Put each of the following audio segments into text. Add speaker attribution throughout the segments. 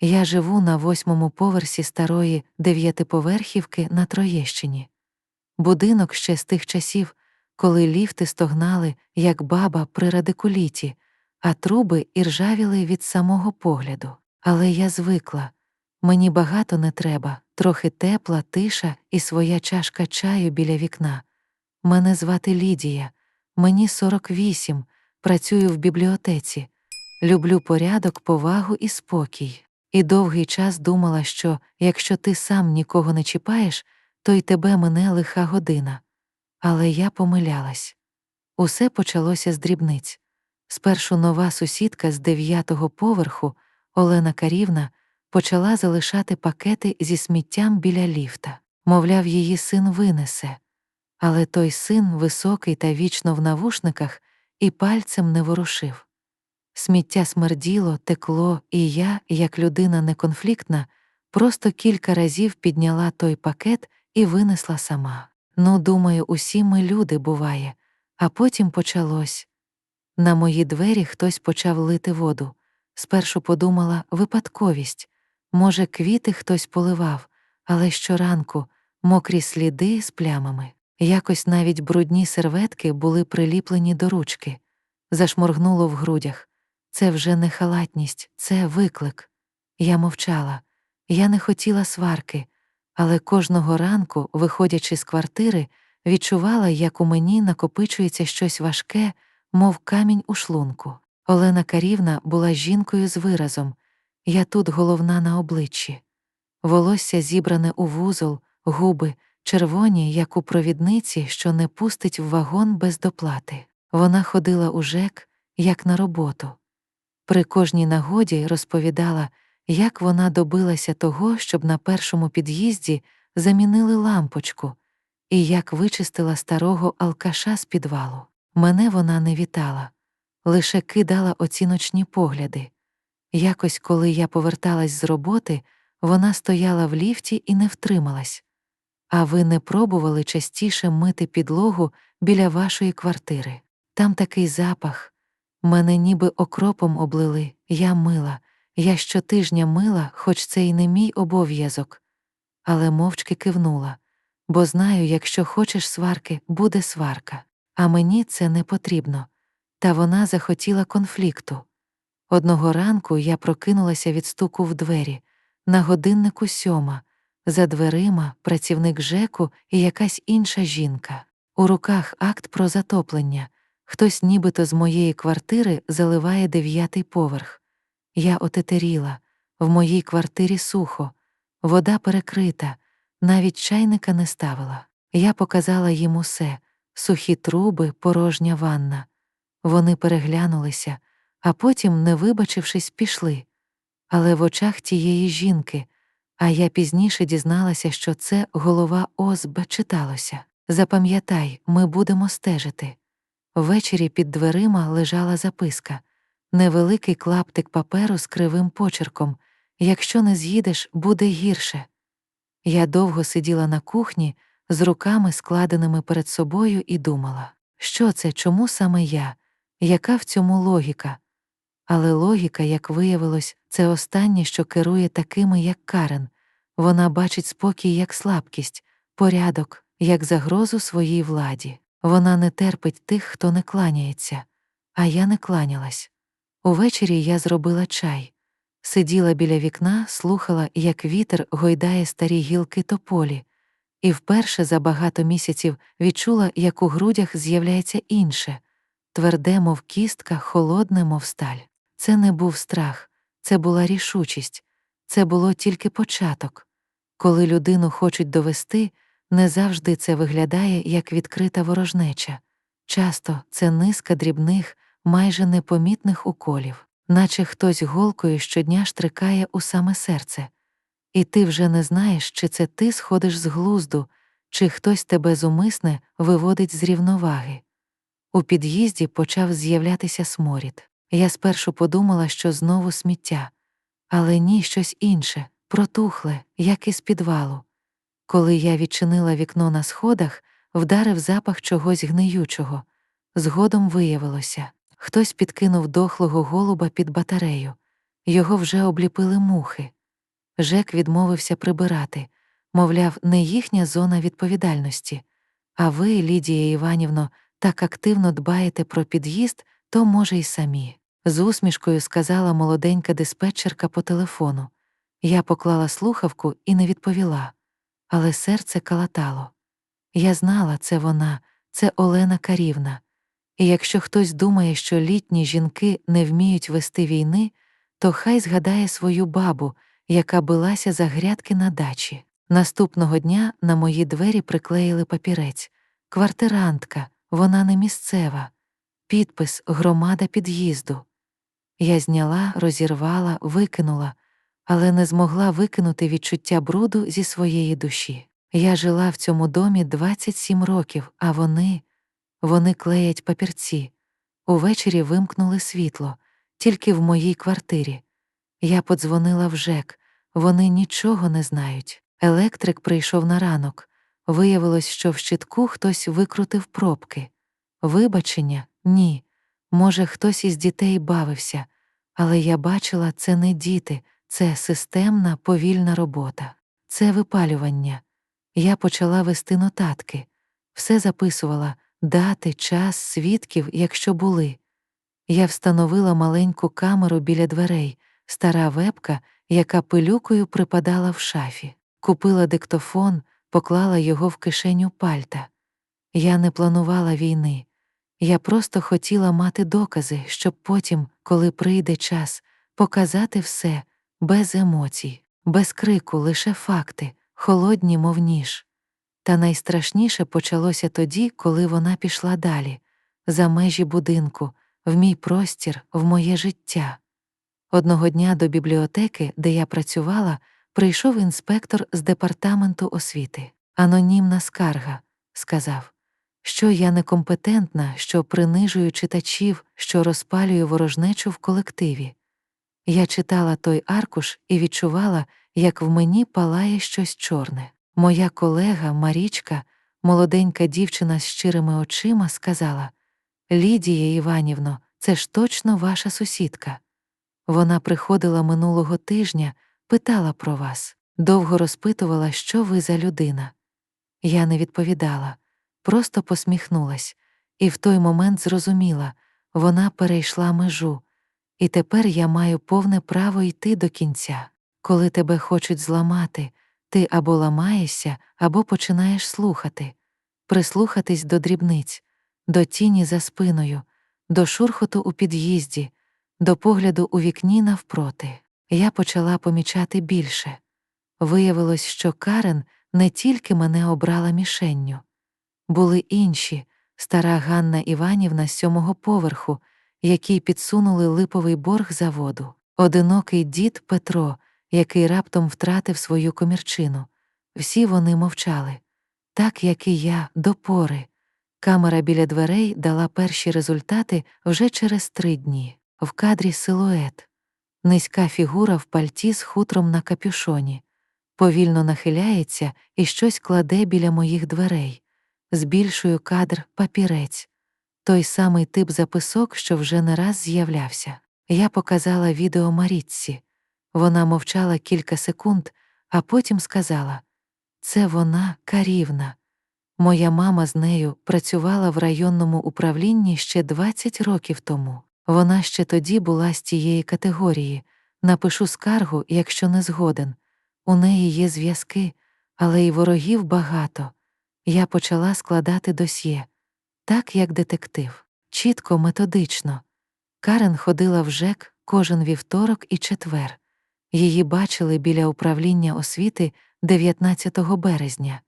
Speaker 1: Я живу на восьмому поверсі старої дев'ятиповерхівки на Троєщині. Будинок ще з тих часів, коли ліфти стогнали, як баба при радикуліті, а труби іржавіли від самого погляду. Але я звикла. Мені багато не треба, трохи тепла, тиша і своя чашка чаю біля вікна. Мене звати Лідія, мені 48, працюю в бібліотеці. Люблю порядок, повагу і спокій. І довгий час думала, що якщо ти сам нікого не чіпаєш, то й тебе мине лиха година. Але я помилялась. Усе почалося з дрібниць. Спершу нова сусідка з дев'ятого поверху, Олена Карівна, почала залишати пакети зі сміттям біля ліфта. Мовляв, її син винесе. Але той син, високий та вічно в навушниках, і пальцем не ворушив. Сміття смерділо, текло, і я, як людина неконфліктна, просто кілька разів підняла той пакет і винесла сама. Ну, думаю, усі ми люди буває, а потім почалось. На мої двері хтось почав лити воду. Спершу подумала випадковість може, квіти хтось поливав, але щоранку мокрі сліди з плямами. Якось навіть брудні серветки були приліплені до ручки. Зашморгнуло в грудях. Це вже не халатність, це виклик. Я мовчала. Я не хотіла сварки, але кожного ранку, виходячи з квартири, відчувала, як у мені накопичується щось важке, мов камінь у шлунку. Олена Карівна була жінкою з виразом. Я тут головна на обличчі. Волосся зібране у вузол, губи, червоні, як у провідниці, що не пустить в вагон без доплати. Вона ходила у ЖЕК, як на роботу. При кожній нагоді розповідала, як вона добилася того, щоб на першому під'їзді замінили лампочку, і як вичистила старого алкаша з підвалу. Мене вона не вітала, лише кидала оціночні погляди. Якось, коли я поверталась з роботи, вона стояла в ліфті і не втрималась. А ви не пробували частіше мити підлогу біля вашої квартири. Там такий запах. Мене ніби окропом облили, я мила, я щотижня мила, хоч це й не мій обов'язок. Але мовчки кивнула, бо знаю, якщо хочеш сварки, буде сварка, а мені це не потрібно. Та вона захотіла конфлікту. Одного ранку я прокинулася від стуку в двері, на годиннику сьома, за дверима працівник ЖЕКу і якась інша жінка. У руках акт про затоплення. Хтось нібито з моєї квартири заливає дев'ятий поверх. Я отетеріла, в моїй квартирі сухо, вода перекрита, навіть чайника не ставила. Я показала їм усе сухі труби, порожня ванна. Вони переглянулися, а потім, не вибачившись, пішли. Але в очах тієї жінки, а я пізніше дізналася, що це голова ОСБ читалося. Запам'ятай, ми будемо стежити. Ввечері під дверима лежала записка невеликий клаптик паперу з кривим почерком якщо не з'їдеш, буде гірше. Я довго сиділа на кухні з руками, складеними перед собою, і думала, що це, чому саме я, яка в цьому логіка? Але логіка, як виявилось, це останнє, що керує такими, як Карен. Вона бачить спокій як слабкість, порядок, як загрозу своїй владі. Вона не терпить тих, хто не кланяється, а я не кланялась. Увечері я зробила чай, сиділа біля вікна, слухала, як вітер гойдає старі гілки тополі, і вперше за багато місяців відчула, як у грудях з'являється інше тверде, мов кістка, холодне, мов сталь. Це не був страх, це була рішучість, це було тільки початок. Коли людину хочуть довести, не завжди це виглядає як відкрита ворожнеча. Часто це низка дрібних, майже непомітних уколів, наче хтось голкою щодня штрикає у саме серце. І ти вже не знаєш, чи це ти сходиш з глузду, чи хтось тебе зумисне виводить з рівноваги. У під'їзді почав з'являтися сморід. Я спершу подумала, що знову сміття, але ні, щось інше, протухле, як із підвалу. Коли я відчинила вікно на сходах, вдарив запах чогось гниючого. Згодом виявилося хтось підкинув дохлого голуба під батарею. Його вже обліпили мухи. Жек відмовився прибирати, мовляв, не їхня зона відповідальності. А ви, Лідія Іванівно, так активно дбаєте про під'їзд, то, може, й самі. З усмішкою сказала молоденька диспетчерка по телефону. Я поклала слухавку і не відповіла, але серце калатало. Я знала, це вона, це Олена Карівна. І якщо хтось думає, що літні жінки не вміють вести війни, то хай згадає свою бабу, яка билася за грядки на дачі. Наступного дня на мої двері приклеїли папірець. Квартирантка, вона не місцева. Підпис Громада під'їзду. Я зняла, розірвала, викинула, але не змогла викинути відчуття бруду зі своєї душі. Я жила в цьому домі 27 років, а вони, вони клеять папірці. Увечері вимкнули світло, тільки в моїй квартирі. Я подзвонила в ЖЕК, вони нічого не знають. Електрик прийшов на ранок. Виявилось, що в щитку хтось викрутив пробки. Вибачення ні. Може, хтось із дітей бавився, але я бачила, це не діти, це системна, повільна робота, це випалювання. Я почала вести нотатки, все записувала дати, час, свідків, якщо були. Я встановила маленьку камеру біля дверей, стара вебка, яка пилюкою припадала в шафі, купила диктофон, поклала його в кишеню пальта. Я не планувала війни. Я просто хотіла мати докази, щоб потім, коли прийде час, показати все без емоцій, без крику, лише факти, холодні, мов ніж. Та найстрашніше почалося тоді, коли вона пішла далі, за межі будинку, в мій простір, в моє життя. Одного дня до бібліотеки, де я працювала, прийшов інспектор з департаменту освіти. Анонімна скарга, сказав, що я некомпетентна, що принижую читачів, що розпалюю ворожнечу в колективі. Я читала той аркуш і відчувала, як в мені палає щось чорне. Моя колега Марічка, молоденька дівчина з щирими очима, сказала Лідія Іванівно, це ж точно ваша сусідка. Вона приходила минулого тижня, питала про вас, довго розпитувала, що ви за людина. Я не відповідала, просто посміхнулась, і в той момент зрозуміла вона перейшла межу, і тепер я маю повне право йти до кінця. Коли тебе хочуть зламати, ти або ламаєшся, або починаєш слухати, прислухатись до дрібниць, до тіні за спиною, до шурхоту у під'їзді, до погляду у вікні навпроти. Я почала помічати більше. Виявилось, що Карен не тільки мене обрала мішенню. Були інші, стара Ганна Іванівна з сьомого поверху, якій підсунули липовий борг за воду, одинокий дід Петро, який раптом втратив свою комірчину. Всі вони мовчали, так як і я, до пори. Камера біля дверей дала перші результати вже через три дні. В кадрі силует, низька фігура в пальті з хутром на капюшоні, повільно нахиляється і щось кладе біля моїх дверей, збільшую кадр папірець, той самий тип записок, що вже не раз з'являвся. Я показала відео Марітці. Вона мовчала кілька секунд, а потім сказала це вона карівна. Моя мама з нею працювала в районному управлінні ще 20 років тому. Вона ще тоді була з тієї категорії напишу скаргу, якщо не згоден. У неї є зв'язки, але й ворогів багато. Я почала складати досьє, так як детектив, чітко, методично. Карен ходила в ЖЕК кожен вівторок і четвер. Її бачили біля управління освіти 19 березня.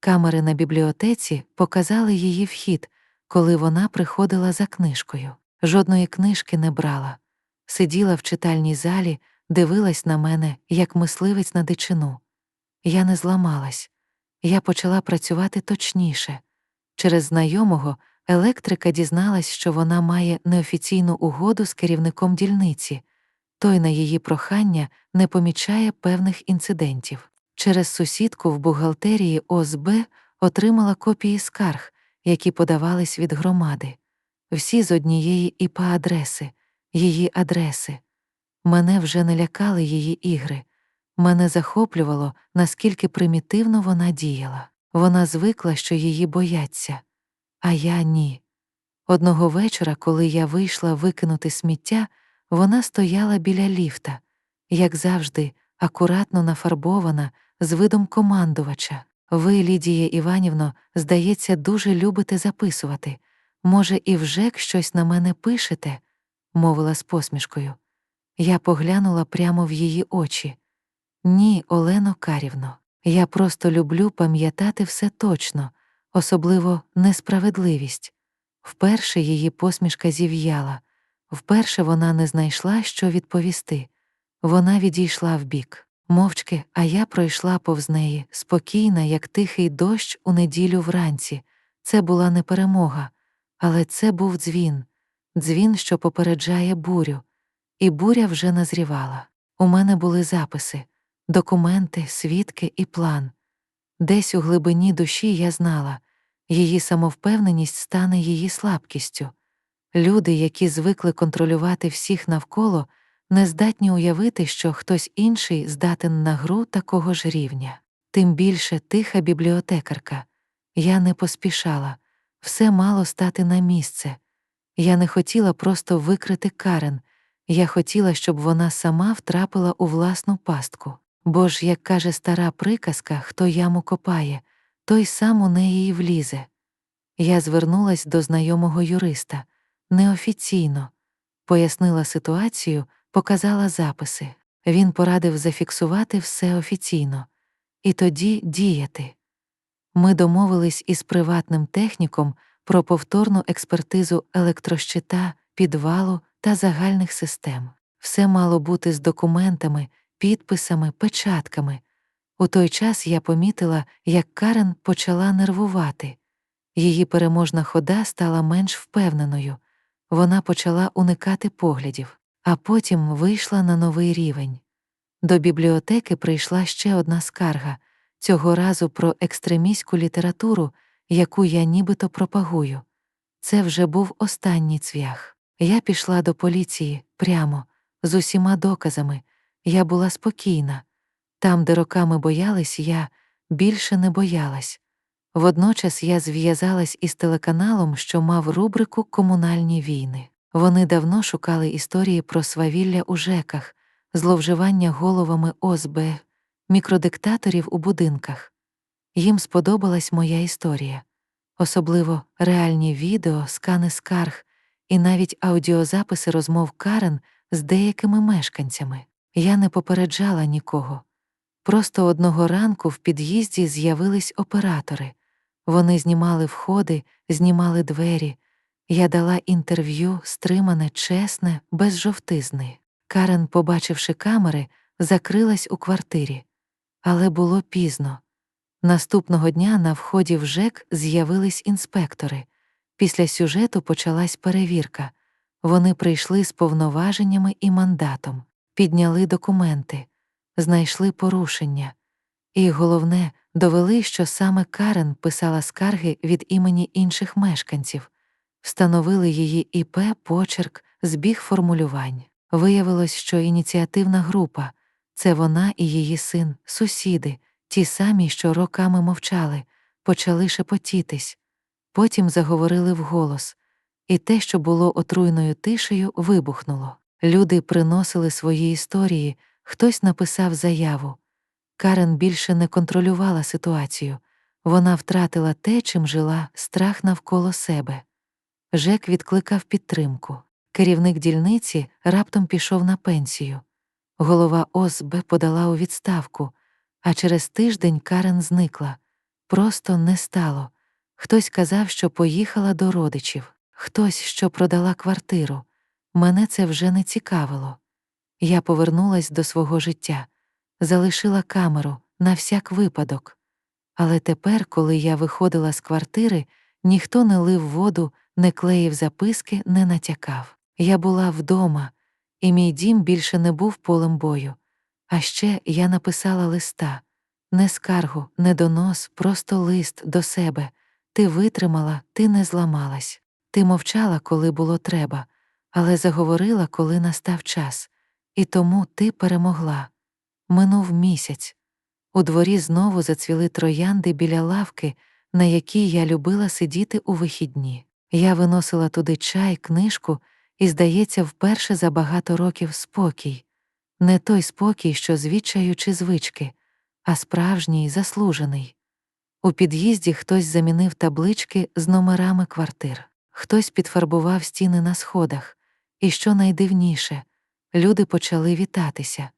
Speaker 1: Камери на бібліотеці показали її вхід, коли вона приходила за книжкою. Жодної книжки не брала. Сиділа в читальній залі, дивилась на мене, як мисливець на дичину. Я не зламалась. Я почала працювати точніше. Через знайомого електрика дізналась, що вона має неофіційну угоду з керівником дільниці, той на її прохання не помічає певних інцидентів. Через сусідку в бухгалтерії ОСБ отримала копії скарг, які подавались від громади, всі з однієї ІПА адреси, її адреси. Мене вже не лякали її ігри. Мене захоплювало, наскільки примітивно вона діяла. Вона звикла, що її бояться, а я ні. Одного вечора, коли я вийшла викинути сміття, вона стояла біля ліфта, як завжди, акуратно нафарбована, з видом командувача. Ви, Лідія Іванівно, здається, дуже любите записувати. Може, і вже щось на мене пишете, мовила з посмішкою. Я поглянула прямо в її очі. Ні, Олено Карівно, я просто люблю пам'ятати все точно, особливо несправедливість. Вперше її посмішка зів'яла, вперше вона не знайшла, що відповісти. Вона відійшла вбік, мовчки, а я пройшла повз неї, спокійна, як тихий дощ у неділю вранці. Це була не перемога, але це був дзвін, дзвін, що попереджає бурю. І буря вже назрівала. У мене були записи, документи, свідки і план. Десь у глибині душі я знала, її самовпевненість стане її слабкістю. Люди, які звикли контролювати всіх навколо, не здатні уявити, що хтось інший здатен на гру такого ж рівня. Тим більше тиха бібліотекарка. Я не поспішала, все мало стати на місце. Я не хотіла просто викрити Карен, я хотіла, щоб вона сама втрапила у власну пастку. Бо ж, як каже стара приказка, хто яму копає, той сам у неї й влізе. Я звернулась до знайомого юриста неофіційно, пояснила ситуацію, показала записи. Він порадив зафіксувати все офіційно і тоді діяти. Ми домовились із приватним техніком про повторну експертизу електрощита, підвалу та загальних систем. Все мало бути з документами, підписами, печатками. У той час я помітила, як Карен почала нервувати. Її переможна хода стала менш впевненою, вона почала уникати поглядів, а потім вийшла на новий рівень. До бібліотеки прийшла ще одна скарга цього разу про екстремістську літературу, яку я нібито пропагую. Це вже був останній цвях. Я пішла до поліції прямо, з усіма доказами. Я була спокійна. Там, де роками боялась, я більше не боялась. Водночас я зв'язалась із телеканалом, що мав рубрику Комунальні війни. Вони давно шукали історії про свавілля у ЖЕКах, зловживання головами ОСБ, мікродиктаторів у будинках. Їм сподобалась моя історія, особливо реальні відео, скани скарг і навіть аудіозаписи розмов Карен з деякими мешканцями. Я не попереджала нікого. Просто одного ранку в під'їзді з'явились оператори. Вони знімали входи, знімали двері. Я дала інтерв'ю, стримане, чесне, без жовтизни. Карен, побачивши камери, закрилась у квартирі. Але було пізно. Наступного дня на вході в ЖЕК з'явились інспектори. Після сюжету почалась перевірка. Вони прийшли з повноваженнями і мандатом, підняли документи, знайшли порушення. І головне, довели, що саме Карен писала скарги від імені інших мешканців, встановили її ІП, почерк, збіг формулювань. Виявилось, що ініціативна група це вона і її син, сусіди, ті самі, що роками мовчали, почали шепотітись, потім заговорили вголос, і те, що було отруйною тишею, вибухнуло. Люди приносили свої історії, хтось написав заяву. Карен більше не контролювала ситуацію, вона втратила те, чим жила, страх навколо себе. Жек відкликав підтримку. Керівник дільниці раптом пішов на пенсію. Голова ОСБ подала у відставку, а через тиждень Карен зникла. Просто не стало. Хтось казав, що поїхала до родичів, хтось, що продала квартиру. Мене це вже не цікавило. Я повернулась до свого життя, залишила камеру на всяк випадок. Але тепер, коли я виходила з квартири, ніхто не лив воду, не клеїв записки, не натякав. Я була вдома, і мій дім більше не був полем бою. А ще я написала листа не скаргу, не донос, просто лист до себе. Ти витримала, ти не зламалась, ти мовчала, коли було треба, але заговорила, коли настав час. і тому ти перемогла. Минув місяць. У дворі знову зацвіли троянди біля лавки, на якій я любила сидіти у вихідні. Я виносила туди чай, книжку і, здається, вперше за багато років спокій. Не той спокій, що звідчаю чи звички, а справжній, заслужений. У під'їзді хтось замінив таблички з номерами квартир, хтось підфарбував стіни на сходах, і що найдивніше, люди почали вітатися.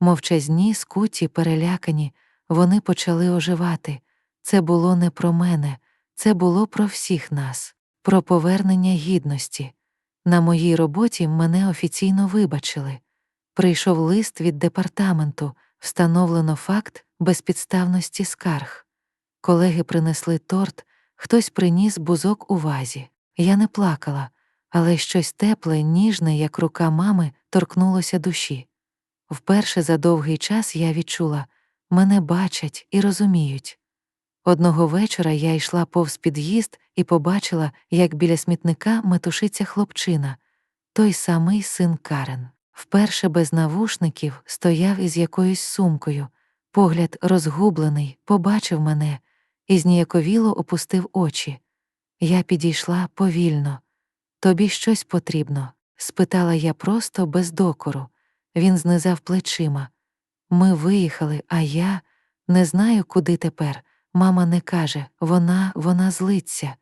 Speaker 1: Мовчазні, скуті, перелякані, вони почали оживати. Це було не про мене, це було про всіх нас, про повернення гідності. На моїй роботі мене офіційно вибачили. Прийшов лист від департаменту, встановлено факт безпідставності скарг. Колеги принесли торт, хтось приніс бузок у вазі. Я не плакала, але щось тепле, ніжне, як рука мами, торкнулося душі. Вперше за довгий час я відчула мене бачать і розуміють. Одного вечора я йшла повз під'їзд і побачила, як біля смітника метушиться хлопчина, той самий син Карен. Вперше без навушників стояв із якоюсь сумкою, погляд розгублений, побачив мене і зніяковіло опустив очі. Я підійшла повільно. Тобі щось потрібно? спитала я просто без докору. Він знизав плечима. Ми виїхали, а я не знаю, куди тепер. Мама не каже, вона, вона злиться.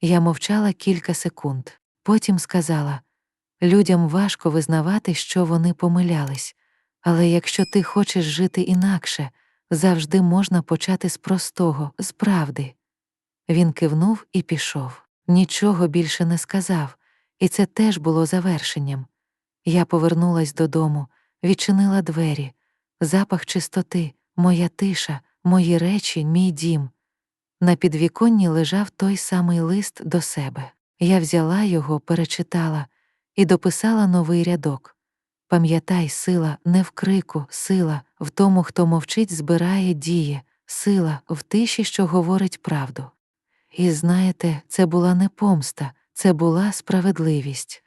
Speaker 1: Я мовчала кілька секунд, потім сказала людям важко визнавати, що вони помилялись, але якщо ти хочеш жити інакше, завжди можна почати з простого, з правди. Він кивнув і пішов, нічого більше не сказав, і це теж було завершенням. Я повернулась додому, відчинила двері, запах чистоти, моя тиша, мої речі, мій дім. На підвіконні лежав той самий лист до себе. Я взяла його, перечитала і дописала новий рядок. Пам'ятай, сила не в крику, сила в тому, хто мовчить, збирає, діє, сила в тиші, що говорить правду. І знаєте, це була не помста, це була справедливість.